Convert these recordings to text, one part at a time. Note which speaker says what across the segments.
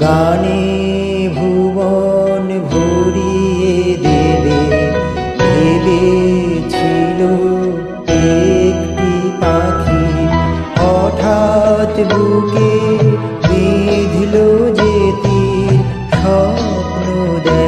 Speaker 1: গানে ভুবন ভরিয়ে দেবে ভেবেছিল একটি পাখি। হঠাৎ বুকে বিধিল যেতে স্বপ্ন দেখা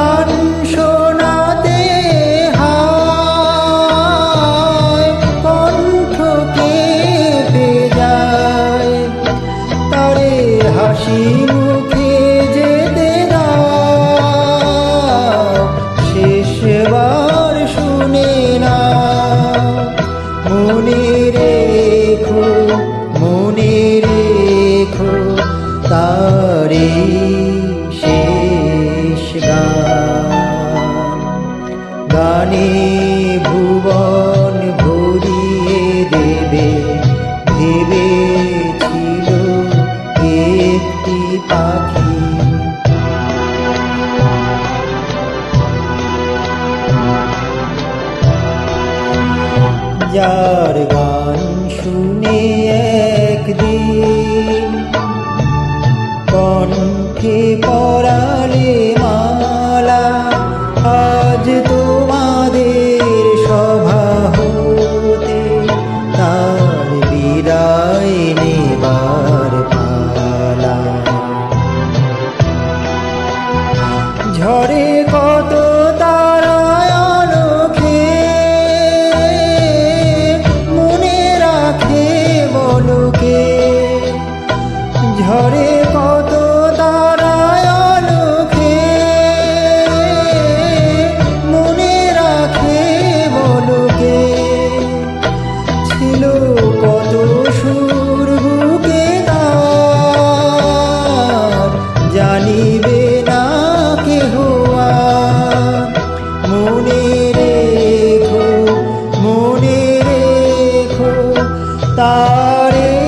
Speaker 1: তারে শেষ গান। গানে ভুবন ভরিয়ে দেবে ভেবেছিল একটি পাখি। যার গান শুনে একদিন কণ্ঠে পরালে মালা। আজ তোমাদের সভা হতে তার বিদায় নেবার পালা। ঝড়ে কত বলকে ঝড়ে morir.